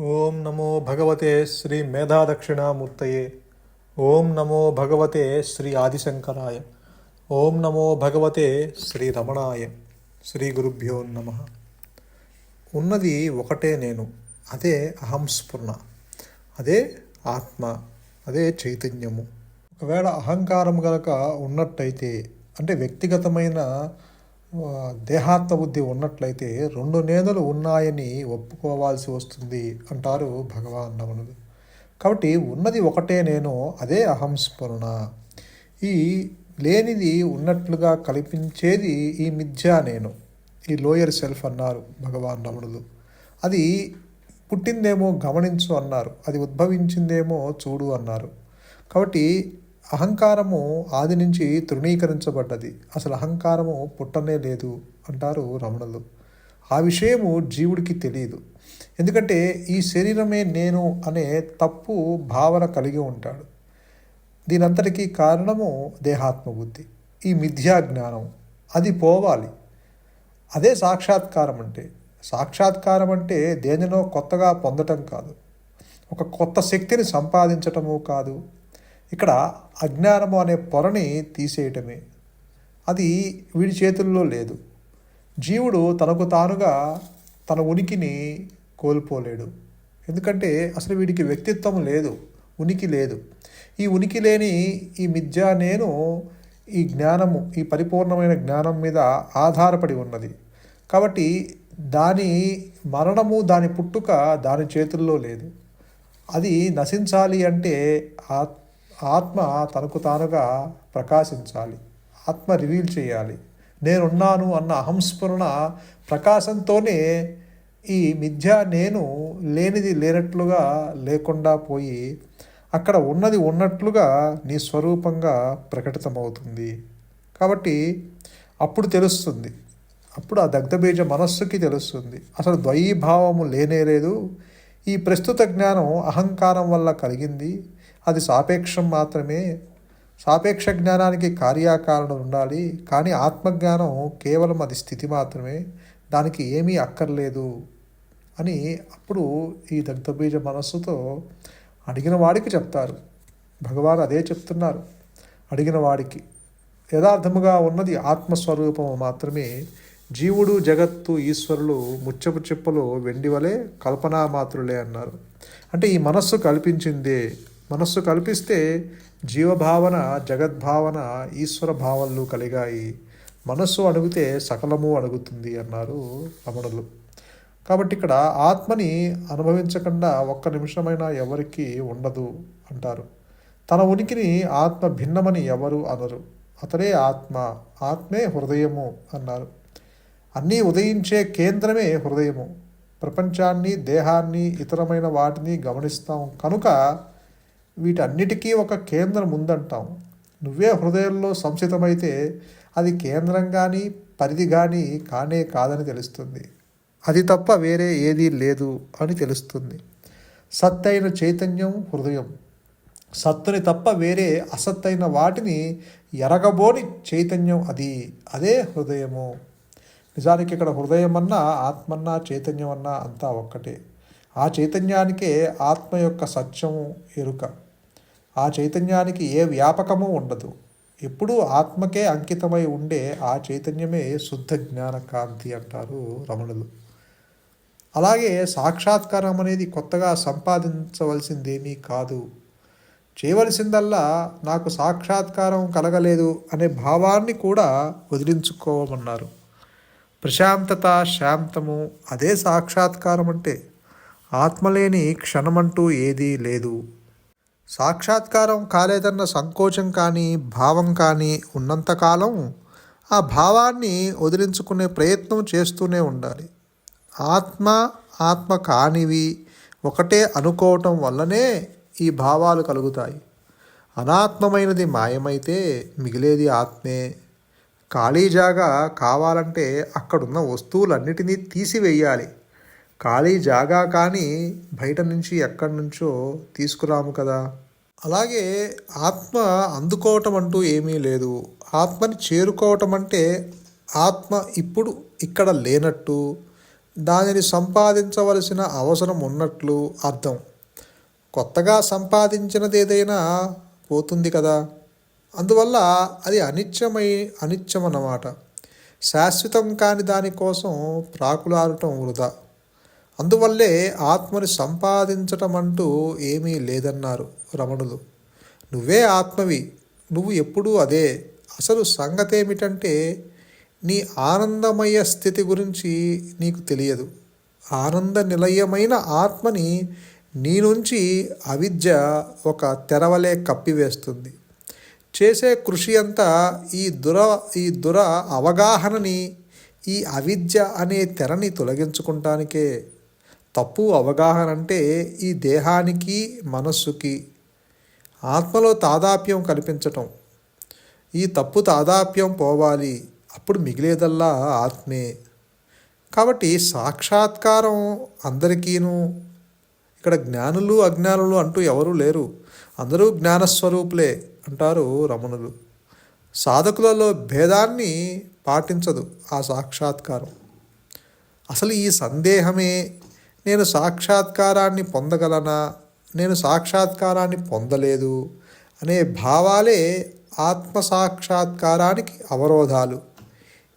ఓం నమో భగవతే శ్రీ మేధాదక్షిణామూర్తయే. ఓం నమో భగవతే శ్రీ ఆదిశంకరాయ. ఓం నమో భగవతే శ్రీ రమణాయ. శ్రీ గురుభ్యో నమ. ఉన్నది ఒకటే నేను అదే అహంస్ఫురణ అదే ఆత్మ అదే చైతన్యము. ఒకవేళ అహంకారం గనక ఉన్నట్టయితే అంటే వ్యక్తిగతమైన దేహాత్మ బుద్ధి ఉన్నట్లయితే రెండు నేనులు ఉన్నాయని ఒప్పుకోవాల్సి వస్తుంది అంటారు భగవాన్ రమణులు కాబట్టి ఉన్నది ఒకటే నేను అదే అహంస్మరణ ఈ లేనిది ఉన్నట్లుగా కల్పించేది ఈ మిథ్యా నేను ఈ లోయర్ సెల్ఫ్ అన్నారు భగవాన్ రమణులు అది పుట్టిందేమో గమనించు అన్నారు అది ఉద్భవించిందేమో చూడు అన్నారు. కాబట్టి అహంకారము ఆది నుంచి తృణీకరించబడ్డది. అసలు అహంకారము పుట్టనే లేదు అంటారు రమణులు. ఆ విషయము జీవుడికి తెలియదు. ఎందుకంటే ఈ శరీరమే నేను అనే తప్పు భావన కలిగి ఉంటాడు. దీనంతటికీ కారణము దేహాత్మబుద్ధి. ఈ మిథ్యా జ్ఞానం. అది పోవాలి. అదే సాక్షాత్కారం అంటే. సాక్షాత్కారం అంటే దేనినో కొత్తగా పొందటం కాదు. ఒక కొత్త శక్తిని సంపాదించటము కాదు. ఇక్కడ అజ్ఞానము అనే పొరని తీసేయటమే. అది వీడి చేతుల్లో లేదు. జీవుడు తనకు తానుగా తన ఉనికిని కోల్పోలేడు. ఎందుకంటే అసలు వీడికి వ్యక్తిత్వం లేదు ఉనికి లేదు. ఈ ఉనికి లేని ఈ మిథ్య నేను ఈ జ్ఞానము ఈ పరిపూర్ణమైన జ్ఞానం మీద ఆధారపడి ఉన్నది. కాబట్టి దాని మరణము దాని పుట్టుక దాని చేతుల్లో లేదు. అది నశించాలి అంటే ఆత్మ ఆత్మ తనకు తానుగా ప్రకాశించాలి ఆత్మ రివీల్ చేయాలి. నేనున్నాను అన్న అహంస్ఫురణ ప్రకాశంతోనే ఈ మిథ్య నేను లేనిది లేనట్లుగా లేకుండా పోయి అక్కడ ఉన్నది ఉన్నట్లుగా నీ స్వరూపంగా ప్రకటితమవుతుంది. కాబట్టి అప్పుడు తెలుస్తుంది. అప్పుడు ఆ దగ్ధబీజ మనస్సుకి తెలుస్తుంది. అసలు ద్వయీభావము లేనే లేదు. ఈ ప్రస్తుత జ్ఞానం అహంకారం వల్ల కలిగింది. అది సాపేక్షం మాత్రమే. సాపేక్ష జ్ఞానానికి కార్యాకారణం ఉండాలి కానీ ఆత్మజ్ఞానం కేవలం అది స్థితి మాత్రమే. దానికి ఏమీ అక్కర్లేదు అని అప్పుడు ఈ దగ్ధబీజ మనస్సుతో అడిగిన వాడికి చెప్తారు. భగవాన్ అదే చెప్తున్నారు. అడిగిన వాడికి యథార్థముగా ఉన్నది ఆత్మస్వరూపము మాత్రమే. జీవుడు జగత్తు ఈశ్వరులు ముచ్చపు చెప్పులు వెండి వలె కల్పనా మాత్రులే అన్నారు. అంటే ఈ మనస్సు కల్పించిందే మనస్సు కల్పిస్తే జీవభావన జగద్భావన ఈశ్వర భావనలు కలిగాయి. మనస్సు అడుగుతే సకలము అడుగుతుంది అన్నారు రమణులు. కాబట్టి ఇక్కడ ఆత్మని అనుభవించకుండా ఒక్క నిమిషమైనా ఎవరికి ఉండదు అంటారు. తన ఉనికిని ఆత్మ భిన్నమని ఎవరు అనరు. అతడే ఆత్మ ఆత్మే హృదయము అన్నారు. అన్నీ ఉదయించే కేంద్రమే హృదయము. ప్రపంచాన్ని దేహాన్ని ఇతరమైన వాటిని గమనిస్తాం కనుక వీటన్నిటికీ ఒక కేంద్రం ఉందంటాం నువ్వే హృదయంలో సంసితమైతే అది కేంద్రం కానీ పరిధి కానీ కానే కాదని తెలుస్తుంది. అది తప్ప వేరే ఏదీ లేదు అని తెలుస్తుంది. సత్తైన చైతన్యం హృదయం. సత్తుని తప్ప వేరే అసత్తైన వాటిని ఎరగబోని చైతన్యం అది. అదే హృదయము. నిజానికి ఇక్కడ హృదయం అన్నా ఆత్మన్నా చైతన్యం అన్నా అంతా ఒక్కటే. ఆ చైతన్యానికే ఆత్మ యొక్క సత్యము ఎరుక. ఆ చైతన్యానికి ఏ వ్యాపకము ఉండదు. ఎప్పుడూ ఆత్మకే అంకితమై ఉండే ఆ చైతన్యమే శుద్ధ జ్ఞాన కాంతి అంటారు రమణులు. అలాగే సాక్షాత్కారం అనేది కొత్తగా సంపాదించవలసిందేమీ కాదు. చేయవలసిందల్లా నాకు సాక్షాత్కారం కలగలేదు అనే భావాన్ని కూడా వదిలించుకోవమన్నారు ప్రశాంతత శాంతము అదే సాక్షాత్కారం అంటే ఆత్మలేని క్షణమంటూ ఏదీ లేదు. సాక్షాత్కారం కాలేదన్న సంకోచం కానీ భావం కానీ ఉన్నంతకాలం ఆ భావాన్ని వదిలించుకునే ప్రయత్నం చేస్తూనే ఉండాలి. ఆత్మ ఆత్మ కానివి ఒకటే అనుకోవటం వల్లనే ఈ భావాలు కలుగుతాయి. అనాత్మమైనది మాయమైతే మిగిలేది ఆత్మే. ఖాళీ జాగా కావాలంటే అక్కడున్న వస్తువులన్నిటినీ తీసివేయాలి. ఖాళీ జాగా కానీ బయట నుంచి ఎక్కడి నుంచో తీసుకురాము కదా. అలాగే ఆత్మ అందుకోవటం అంటూ ఏమీ లేదు. ఆత్మని చేరుకోవటం అంటే ఆత్మ ఇప్పుడు ఇక్కడ లేనట్టు దానిని సంపాదించవలసిన అవసరం ఉన్నట్లు అర్థం. కొత్తగా సంపాదించినది ఏదైనా పోతుంది కదా. అందువల్ల అది అనిత్యమై అనిత్యం అన్నమాట శాశ్వతం కాని దానికోసం ప్రాకులాడటం వృధా. అందువల్లే ఆత్మని సంపాదించటం అంటూ ఏమీ లేదన్నారు రమణులు. నువ్వే ఆత్మవి నువ్వు ఎప్పుడూ అదే. అసలు సంగతి ఏమిటంటే నీ ఆనందమయ స్థితి గురించి నీకు తెలియదు. ఆనంద నిలయమైన ఆత్మని నీ నుంచి అవిద్య ఒక తెరవలే కప్పివేస్తుంది. చేసే కృషి అంతా ఈ దుర ఈ దుర అవగాహనని ఈ అవిద్య అనే తెరని తొలగించుకుంటానికే. తప్పు అవగాహన అంటే ఈ దేహానికి మనస్సుకి. ఆత్మలో తాదాప్యం కల్పించటం ఈ తప్పు తాదాప్యం పోవాలి. అప్పుడు మిగిలేదల్లా ఆత్మే. కాబట్టి సాక్షాత్కారం అందరికీను. ఇక్కడ జ్ఞానులు అజ్ఞానులు అంటూ ఎవరూ లేరు. అందరూ జ్ఞానస్వరూపులే అంటారు రమణులు. సాధకులలో భేదాన్ని పాటించదు ఆ సాక్షాత్కారం. అసలు ఈ సందేహమే నేను సాక్షాత్కారాన్ని పొందగలనా? నేను సాక్షాత్కారాన్ని పొందలేదు. అనే భావాలే ఆత్మ సాక్షాత్కారానికి అవరోధాలు.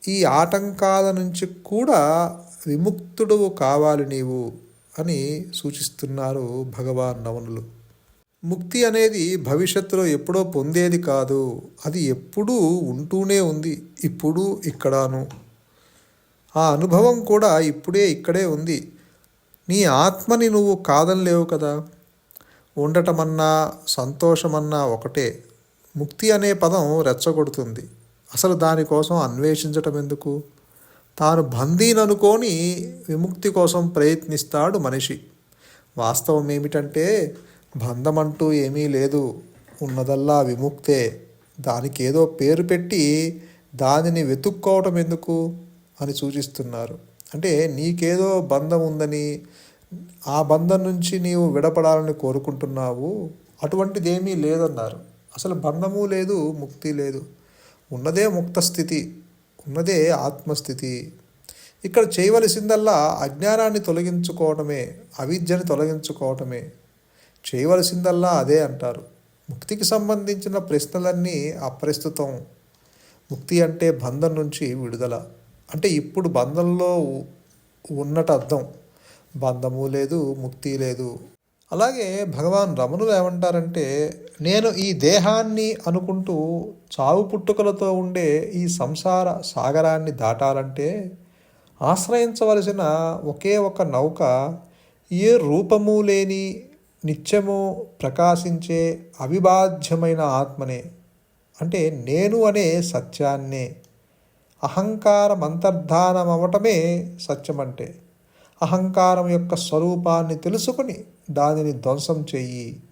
ఈ ఆటంకాల నుంచి కూడా విముక్తుడు కావాలి నీవు అని సూచిస్తున్నారు భగవాన్ నవనులు. ముక్తి అనేది భవిష్యత్తులో ఎప్పుడో పొందేది కాదు. అది ఎప్పుడూ ఉంటూనే ఉంది. ఇప్పుడు ఇక్కడాను. ఆ అనుభవం కూడా ఇప్పుడే ఇక్కడే ఉంది. నీ ఆత్మని నువ్వు కాదనలేవు కదా. ఉండటమన్నా సంతోషమన్నా ఒకటే. ముక్తి అనే పదం రెచ్చగొడుతుంది. అసలు దానికోసం అన్వేషించటం ఎందుకు? తాను బందీననుకొని విముక్తి కోసం ప్రయత్నిస్తాడు మనిషి. వాస్తవం ఏమిటంటే బంధమంటూ ఏమీ లేదు. ఉన్నదల్లా విముక్తే. దానికి ఏదో పేరు పెట్టి దానిని వెతుక్కోవటం ఎందుకు? అని సూచిస్తున్నారు. అంటే నీకేదో బంధం ఉందని ఆ బంధం నుంచి నీవు విడపడాలని కోరుకుంటున్నావు అటువంటిది ఏమీ లేదన్నారు. అసలు బంధము లేదు ముక్తి లేదు. ఉన్నదే ముక్త స్థితి ఉన్నదే ఆత్మస్థితి. ఇక్కడ చేయవలసిందల్లా అజ్ఞానాన్ని తొలగించుకోవటమే అవిద్యని తొలగించుకోవటమే. చేయవలసిందల్లా అదే అంటారు. ముక్తికి సంబంధించిన ప్రశ్నలన్నీ అప్రస్తుతం. ముక్తి అంటే బంధం నుంచి విడుదల. అంటే ఇప్పుడు బంధంలో ఉన్నట్టు అర్థం బంధము లేదు ముక్తి లేదు. అలాగే భగవాన్ రమణులు ఏమంటారంటే నేను ఈ దేహాన్ని అనుకుంటూ చావు పుట్టుకలతో ఉండే ఈ సంసార సాగరాన్ని దాటాలంటే ఆశ్రయించవలసిన ఒకే ఒక నౌక ఏ రూపము లేని నిత్యము ప్రకాశించే అవిభాజ్యమైన ఆత్మనే. అంటే నేను అనే సత్యాన్నే. అహంకారం అంతర్ధానం అవటమే సత్యమంటే. అహంకారం యొక్క స్వరూపాన్ని తెలుసుకుని దానిని ధ్వంసం చెయ్యి.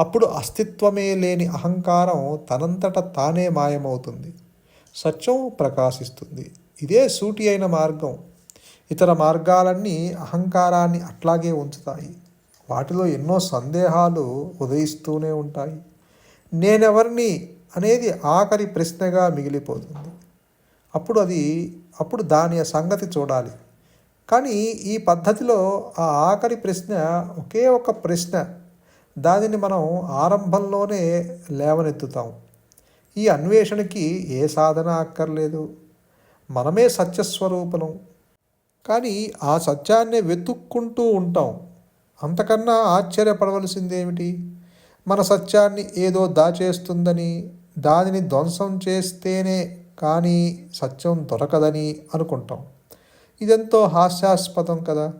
అప్పుడు అస్తిత్వమే లేని అహంకారం తనంతట తానే మాయమవుతుంది. సత్యం ప్రకాశిస్తుంది. ఇదే సూటి అయిన మార్గం. ఇతర మార్గాలన్నీ అహంకారాన్ని అట్లాగే ఉంచుతాయి. వాటిలో ఎన్నో సందేహాలు ఉదయిస్తూనే ఉంటాయి. నేనెవరిని అనేది ఆఖరి ప్రశ్నగా మిగిలిపోతుంది. అప్పుడు అది అప్పుడు దాని సంగతి చూడాలి. కానీ ఈ పద్ధతిలో ఆ ఆఖరి ప్రశ్న ఒకే ఒక ప్రశ్న దానిని మనం ఆరంభంలోనే లేవనెత్తుతాం. ఈ అన్వేషణకి ఏ సాధన అక్కర్లేదు. మనమే సత్యస్వరూపం కానీ ఆ సత్యాన్నే వెతుక్కుంటూ ఉంటాం. అంతకన్నా ఆశ్చర్యపడవలసిందేమిటి? మన సత్యాన్ని ఏదో దాచేస్తుందని దానిని ధ్వంసం చేస్తేనే కానీ సత్యం దొరకదని అనుకుంటాం. ఇదెంతో హాస్యాస్పదం కదా?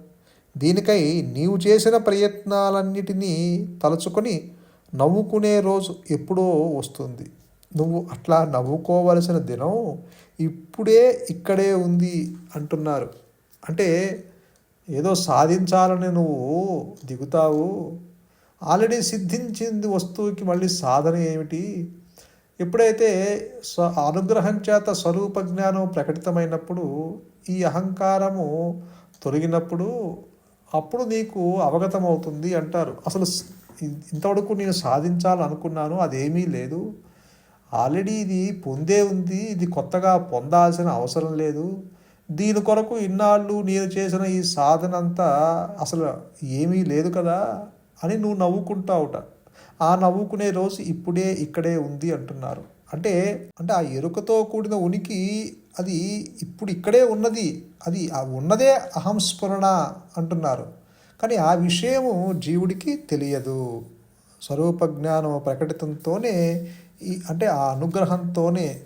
దీనికై నీవు చేసిన ప్రయత్నాలన్నిటినీ తలుచుకొని నవ్వుకునే రోజు ఎప్పుడో వస్తుంది. నువ్వు అట్లా నవ్వుకోవలసిన దినం ఇప్పుడే ఇక్కడే ఉంది అంటున్నారు. అంటే ఏదో సాధించాలని నువ్వు దిగుతావు. ఆల్రెడీ సిద్ధించింది వస్తువుకి మళ్ళీ సాధన ఏమిటి? ఎప్పుడైతే స్వ అనుగ్రహం చేత స్వరూప జ్ఞానం ప్రకటితమైనప్పుడు ఈ అహంకారము తొలగినప్పుడు అప్పుడు నీకు అవగతమవుతుంది అంటారు. అసలు ఇంతవరకు నేను సాధించాలనుకున్నాను అదేమీ లేదు. ఆల్రెడీ ఇది పొందే ఉంది ఇది కొత్తగా పొందాల్సిన అవసరం లేదు. దీని కొరకు ఇన్నాళ్ళు నేను చేసిన ఈ సాధన అంతా అసలు ఏమీ లేదు కదా అని నువ్వు నవ్వుకుంటావుట ఆ నవ్వుకునే రోజు ఇప్పుడే ఇక్కడే ఉంది అంటున్నారు. అంటే అంటే ఆ ఎరుకతో కూడిన ఉనికి అది ఇప్పుడు ఇక్కడే ఉన్నది. అది ఆ ఉన్నదే అహంస్ఫురణ అంటున్నారు. కానీ ఆ విషయము జీవుడికి తెలియదు. స్వరూప జ్ఞానం ప్రకటితంతోనే ఈ అంటే ఆ అనుగ్రహంతోనే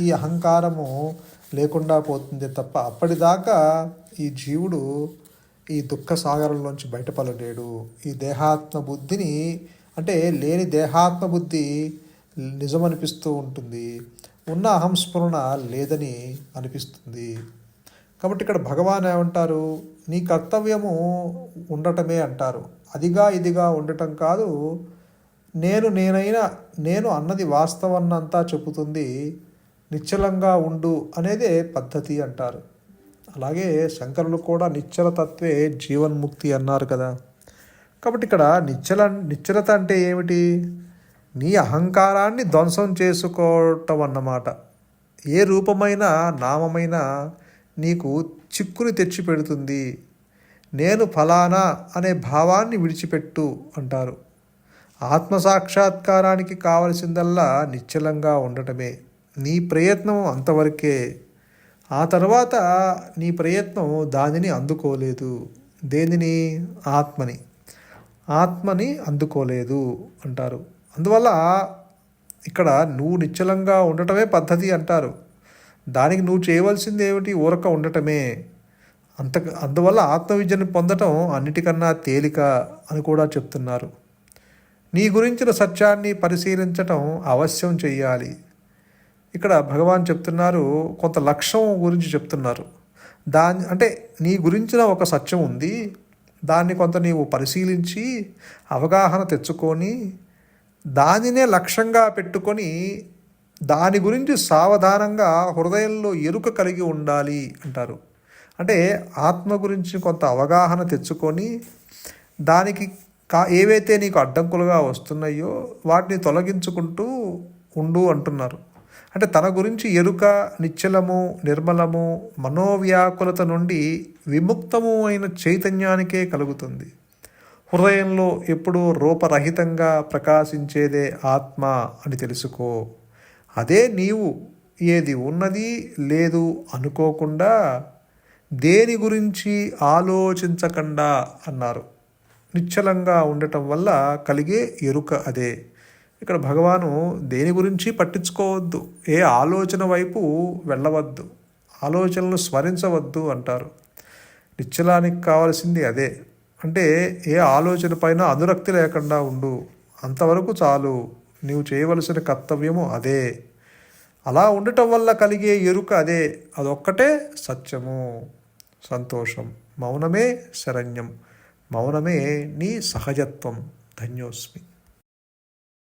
ఈ అహంకారము లేకుండా పోతుంది తప్ప అప్పటిదాకా ఈ జీవుడు ఈ దుఃఖ సాగరంలోంచి బయటపడలేడు. ఈ దేహాత్మ బుద్ధిని అంటే లేని దేహాత్మ బుద్ధి నిజమనిపిస్తూ ఉంటుంది. ఉన్న అహంస్ఫురణ లేదని అనిపిస్తుంది. కాబట్టి ఇక్కడ భగవాన్ ఏమంటారు? నీ కర్తవ్యము ఉండటమే అంటారు. అదిగా ఇదిగా ఉండటం కాదు. నేను నేనైనా నేను అన్నది వాస్తవన్నంతా చెబుతుంది. నిశ్చలంగా ఉండు అనేదే పద్ధతి అంటారు. అలాగే శంకరులు కూడా నిశ్చల తత్వే జీవన్ముక్తి అన్నారు కదా. కాబట్టి ఇక్కడ నిశ్చల నిశ్చలత అంటే ఏమిటి? నీ అహంకారాన్ని ధ్వంసం చేసుకోవటం అన్నమాట ఏ రూపమైన నామమైన నీకు చిక్కుని తెచ్చి పెడుతుంది. నేను ఫలానా అనే భావాన్ని విడిచిపెట్టు అంటారు. ఆత్మసాక్షాత్కారానికి కావలసిందల్లా నిశ్చలంగా ఉండటమే. నీ ప్రయత్నం అంతవరకే. ఆ తర్వాత నీ ప్రయత్నం దానిని అందుకోలేదు. దేనిని? ఆత్మని. ఆత్మని అందుకోలేదు అంటారు. అందువల్ల ఇక్కడ నువ్వు నిశ్చలంగా ఉండటమే పద్ధతి అంటారు. దానికి నువ్వు చేయవలసింది ఏమిటి? ఊరక ఉండటమే. అంత అందువల్ల ఆత్మవిద్యను పొందటం అన్నిటికన్నా తేలిక అని కూడా చెప్తున్నారు. నీ గురించిన సత్యాన్ని పరిశీలించటం అవశ్యం చేయాలి ఇక్కడ భగవాన్ చెప్తున్నారు కొంత లక్ష్యం గురించి చెప్తున్నారు. దాని అంటే నీ గురించిన ఒక సత్యం ఉంది దాన్ని కొంత నీవు పరిశీలించి అవగాహన తెచ్చుకొని దానినే లక్ష్యంగా పెట్టుకొని దాని గురించి సావధానంగా హృదయంలో ఎరుక కలిగి ఉండాలి అంటారు. అంటే ఆత్మ గురించి కొంత అవగాహన తెచ్చుకొని దానికి కా ఏవైతే నీకు అడ్డంకులుగా వస్తున్నాయో వాటిని తొలగించుకుంటూ ఉండు అంటున్నారు. అంటే తన గురించి ఎరుక నిశ్చలము నిర్మలము మనోవ్యాకులత నుండి విముక్తము అయిన చైతన్యానికే కలుగుతుంది. హృదయంలో ఎప్పుడూ రూపరహితంగా ప్రకాశించేదే ఆత్మ అని తెలుసుకో. అదే నీవు ఏది ఉన్నది లేదు అనుకోకుండా దేని గురించి ఆలోచించకుండా అన్నారు. నిశ్చలంగా ఉండటం వల్ల కలిగే ఎరుక అదే. ఇక్కడ భగవాను దేని గురించి పట్టించుకోవద్దు? ఏ ఆలోచన వైపు వెళ్ళవద్దు. ఆలోచనలు స్మరించవద్దు అంటారు. నిశ్చలానికి కావాల్సింది అదే. అంటే ఏ ఆలోచన పైన అనురక్తి లేకుండా ఉండు. అంతవరకు చాలు. నీవు చేయవలసిన కర్తవ్యము అదే. అలా ఉండటం వల్ల కలిగే ఎరుక అదే. అదొక్కటే సత్యము. సంతోషం. మౌనమే శరణ్యం. మౌనమే నీ సహజత్వం. ధన్యోస్మి.